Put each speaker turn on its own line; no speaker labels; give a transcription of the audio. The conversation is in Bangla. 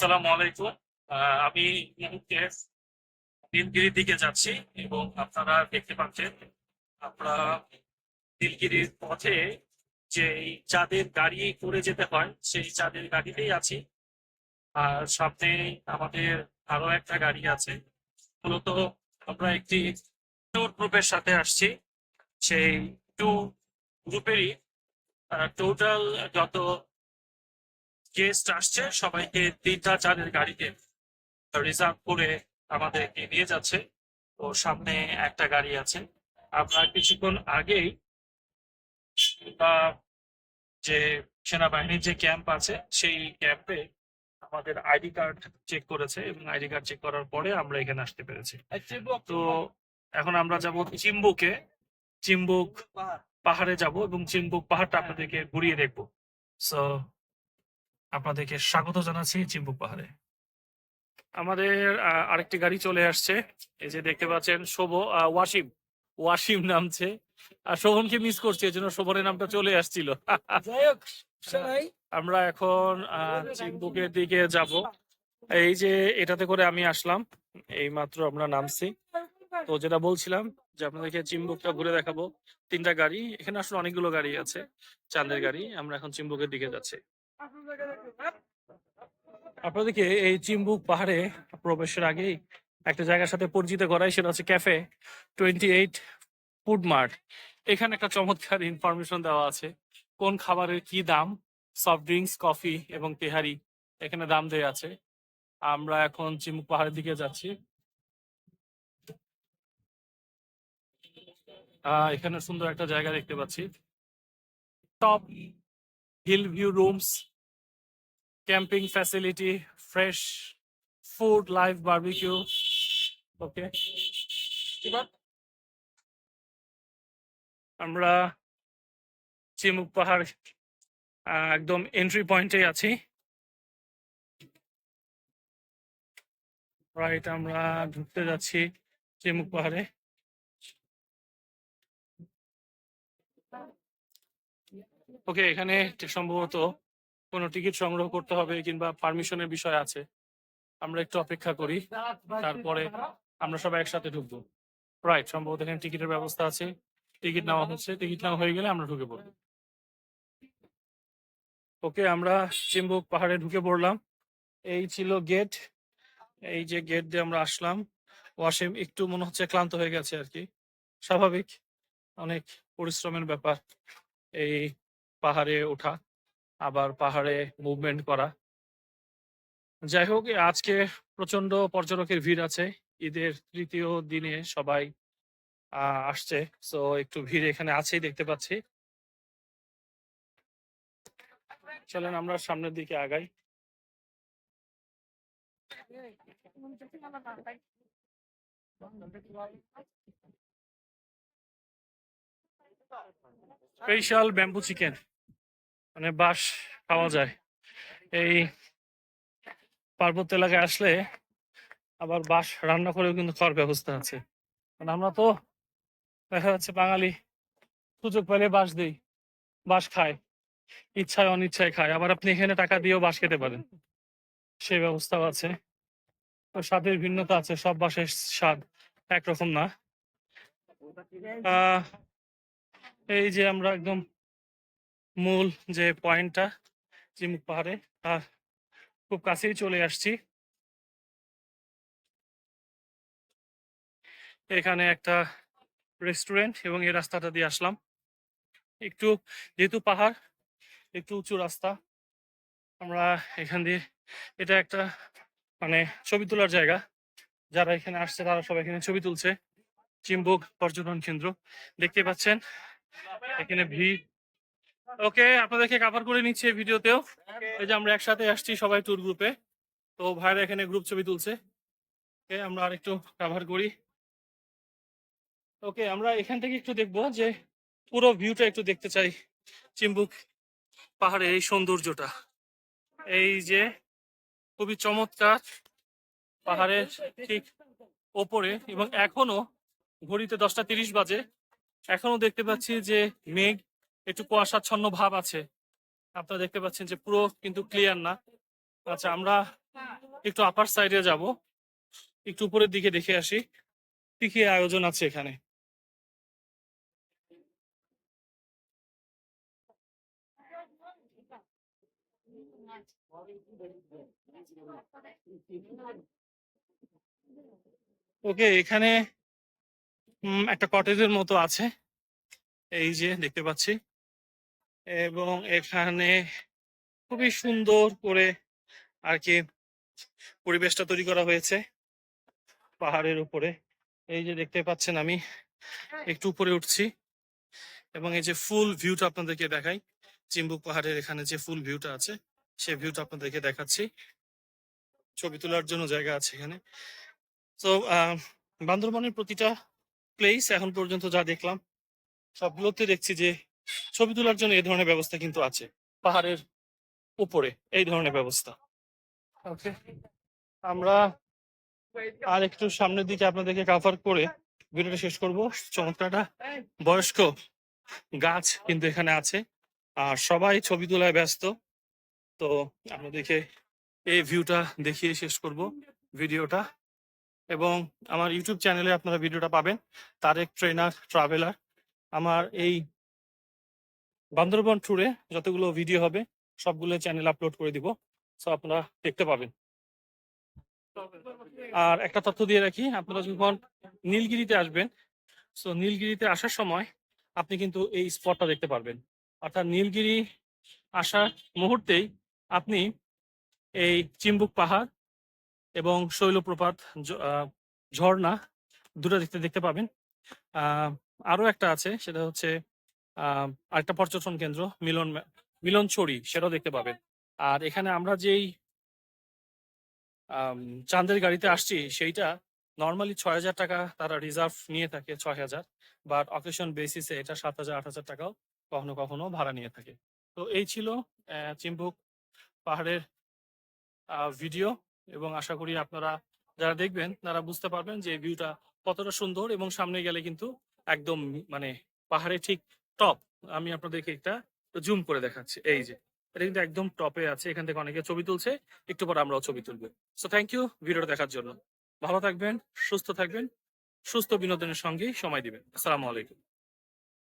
আসসালামু আলাইকুম। আমি মুহূর্তে নীলগিরির দিকে যাচ্ছি এবং আপনারা দেখতে পাচ্ছেন আমরা নীলগিরির পথে যে চাঁদের গাড়ি করে যেতে হয়, সেই চাঁদের গাড়িতেই আছি। আর সামনে আমাদের আরও একটা গাড়ি আছে। মূলত আমরা একটি ট্যুর গ্রুপের সাথে আসছি। সেই ট্যুর গ্রুপেরই টোটাল যত গেস্ট আসছে সবাইকে তিনটা চারের গাড়িতে। রিজার্ভ করে আমাদেরকে নিয়ে যাচ্ছে। তো সামনে একটা গাড়ি আছে। আমরা কিছুক্ষণ আগেই আহ, যে সেনাবাহিনীর যে ক্যাম্প আছে সেই ক্যাম্পে আমাদের আইডি কার্ড চেক করেছে এবং আইডি কার্ড চেক করার পরে আমরা এখানে আসতে পেরেছি। তো এখন আমরা যাব চিম্বুকে। চিম্বুক পাহাড়ে। যাব এবং চিম্বুক পাহাড়টা আপনাদেরকে ঘুরিয়ে দেখব। সো আপনাদেরকে স্বাগত জানাচ্ছি চিম্বুক পাহাড়ে। আমাদের আরেকটি গাড়ি চলে আসছে। এই যে দেখতে পাচ্ছেন শোভ আহ, ওয়াসিম। ওয়াসিম নামছে। আর শোভনকে মিস করছি এই জন্য শোভনের নামটা চলে আসছিল। আমরা এখন আহ, চিম্বুকের দিকে যাব। এই যে এটাতে করে আমি আসলাম এই মাত্র আমরা নামছি। তো যেটা বলছিলাম যে আপনাদেরকে চিম্বুকটা ঘুরে দেখাবো। তিনটা গাড়ি এখানে আসলে অনেকগুলো গাড়ি আছে চাঁদের গাড়ি। আমরা এখন চিম্বুকের দিকে যাচ্ছি। আপনাদেরকে এই চিম্বুক পাহাড়ে প্রবেশের আগেই একটা জায়গার সাথে পরিচিত করাই, সেটা হচ্ছে cafe twenty eight food mart. এখানে একটা চমৎকার ইনফরমেশন দেওয়া আছে, কোন খাবারের কি দাম? সফট ড্রিঙ্কস কফি এবং তেহারি এখানে দাম দেওয়া আছে। আমরা এখন চিম্বুক পাহাড়ের দিকে যাচ্ছি। এখানে সুন্দর একটা জায়গা দেখতে পাচ্ছি। Top hill view rooms camping facility fresh food live barbecue okay আমরা চিমুক পাহাড় একদম এন্ট্রি পয়েন্টে আছি। রাইট আমরা ঢুকতে যাচ্ছি চিমুক পাহাড়ে। ওকে এখানে সম্ভবত কোনো টিকিট সংগ্রহ করতে হবে কিংবা পারমিশনের বিষয় আছে, আমরা একটু অপেক্ষা করি, তারপরে আমরা সবাই একসাথে ঢুকবো। রাইট সম্ভবত এখানে টিকিটের ব্যবস্থা আছে, টিকিট নেওয়া হচ্ছে, টিকিট নেওয়া হয়ে গেলে আমরা ঢুকে পড়ব। ওকে আমরা চিম্বুক পাহাড়ে ঢুকে পড়লাম। এই ছিল গেট এই যে গেট দিয়ে আমরা আসলাম। ওয়াসিম একটু মনে হচ্ছে ক্লান্ত হয়ে গেছে আর কি। স্বাভাবিক, অনেক পরিশ্রমের ব্যাপার এই পাহাড়ে ওঠা। আবার পাহাড়ে মুভমেন্ট করা। যাই হোক আজকে প্রচণ্ড পর্যটকের ভিড় আছে। ঈদের তৃতীয় দিনে সবাই আসছে। সো, একটু ভিড় এখানে আছেই দেখতে পাচ্ছি। চলেন, আমরা সামনের দিকে আগাই। স্পেশাল ব্যাম্বু চিকেন মানে বাঁশ পাওয়া যায়। এই পার্বত্য এলাকায় আসলে আবার বাঁশ রান্না করেও কিন্তু খাওয়ার ব্যবস্থা আছে। মানে আমরা তো দেখা যাচ্ছে বাঙালি সুযোগ পেলে বাঁশ দিই, বাঁশ খায় ইচ্ছায় অনিচ্ছায় খায় আবার আপনি এখানে টাকা দিয়েও বাঁশ খেতে পারেন। সেই ব্যবস্থাও আছে। তো স্বাদের ভিন্নতা আছে, সব বাঁশের স্বাদ একরকম না। এই যে আমরা একদম মূল যে পয়েন্টটা চিমুক পাহাড়ে তার খুব কাছেই চলে আসছি। এখানে একটা রেস্টুরেন্ট এবং এই রাস্তাটা দিয়ে আসলাম। একটু যেহেতু পাহাড়, একটু উঁচু রাস্তা, আমরা এখান দিয়ে, এটা একটা মানে ছবি তোলার জায়গা। যারা এখানে আসছে, তারা সবাই এখানে ছবি তুলছে। চিম্বুক পর্যটন কেন্দ্র। দেখতে পাচ্ছেন, এখানে ভিড় ওকে, আপনাদেরকে কাভার করে নিচ্ছি ভিডিওতেও। এই যে আমরা একসাথে আসছি সবাই ট্যুর গ্রুপে তো ভাইরা এখানে গ্রুপ ছবি তুলছে। ওকে, আমরা আরেকটু কাভার করি। ওকে, আমরা এখান থেকে একটু দেখব যে পুরো ভিউটা একটু দেখতে চাই। চিম্বুক পাহাড়ের এই সৌন্দর্যটা। এই যে খুবই চমৎকার পাহাড়ের ঠিক ওপরে এবং এখনও ঘড়িতে দশটা তিরিশ বাজে। এখনও দেখতে পাচ্ছি যে মেঘ একটু কুয়াশাচ্ছন্ন ভাব আছে। আপনারা দেখতে পাচ্ছেন যে পুরো কিন্তু ক্লিয়ার না। আচ্ছা আমরা একটু আপার সাইডে যাব। একটু উপরের দিকে দেখে আসি কি কি আয়োজন আছে এখানে। ওকে, এখানে একটা কটেজের মতো আছে। এই যে দেখতে পাচ্ছি। এবং এখানে খুবই সুন্দর করে আর কি পরিবেশটা তৈরি করা হয়েছে পাহাড়ের উপরে। এই যে দেখতে পাচ্ছেন আমি একটু উপরে উঠছি এবং এই যে ফুল ভিউটা আপনাদেরকে দেখাই চিম্বুক পাহাড়ের এখানে যে ফুল ভিউটা আছে সেই ভিউটা আপনাদেরকে দেখাচ্ছি। ছবি তোলার জন্য জায়গা আছে এখানে। তো বান্দরবানের প্রতিটা প্লেস এখন পর্যন্ত যা দেখলাম সবগুলোতে দেখছি যে ছবি তোলার জন্য এই ধরনের ব্যবস্থা কিন্তু আছে। পাহাড়ের উপরে এই ধরনের ব্যবস্থা। ওকে। আমরা আর একটু সামনের দিকে আপনাদেরকে কাভার করে ভিডিওটা শেষ করব। চমৎকারটা। বয়স্ক গাছ কিন্তু এখানে আছে। আর সবাই ছবি তোলায় ব্যস্ত। তো আপনাদেরকে এই ভিউটা দেখিয়ে শেষ করব ভিডিওটা। এবং আমার ইউটিউব চ্যানেলে আপনারা ভিডিওটা পাবেন। তারেক ট্রেনার ট্রাভেলার আমার এই বান্দরবন ট্যুরে যতগুলো ভিডিও হবে সবগুলো চ্যানেল আপলোড করে দিব। সো আপনারা দেখতে পাবেন। আর একটা তথ্য দিয়ে রাখি আপনারা যখন নীলগিরিতে আসবেন সো নীলগিরিতে আসার সময় আপনি কিন্তু এই স্পটটা দেখতে পারবেন। অর্থাৎ নীলগিরি আসার মুহূর্তেই আপনি এই চিম্বুক পাহাড় এবং শৈলপ্রপাত ঝর্ণা দুটো দেখতে দেখতে পাবেন। আহ, আরও একটা আছে সেটা হচ্ছে আরেকটা পর্যটন কেন্দ্র, মিলন মিলন ছড়ি, সেটাও দেখতে পাবেন। আর এখানে আমরা যেই চাঁদের গাড়িতে আসছি, সেইটা নর্মালি ছয় হাজার টাকা তারা রিজার্ভ নিয়ে থাকে, ছয় হাজার। বাট অকেশন বেসিসে এটা সাত হাজার, আট হাজার টাকাও কখনো কখনো ভাড়া নিয়ে থাকে। তো এই ছিল চিম্বুক পাহাড়ের ভিডিও এবং আশা করি আপনারা যারা দেখবেন, তারা বুঝতে পারবেন যে ভিউটা কতটা সুন্দর এবং সামনে গেলে কিন্তু একদম মানে পাহাড়ে ঠিক টপ আমি আপনাদেরকে একটা জুম করে দেখাচ্ছি। এই যে, এটা কিন্তু একদম টপে আছে, এখান থেকে অনেকে ছবি তুলছে, একটু পর আমরাও ছবি তুলবো। সো থ্যাংক ইউ ভিডিওটা দেখার জন্য। ভালো থাকবেন, সুস্থ থাকবেন, সুস্থ বিনোদনের সঙ্গেই সময় দিবেন। আসসালামু আলাইকুম।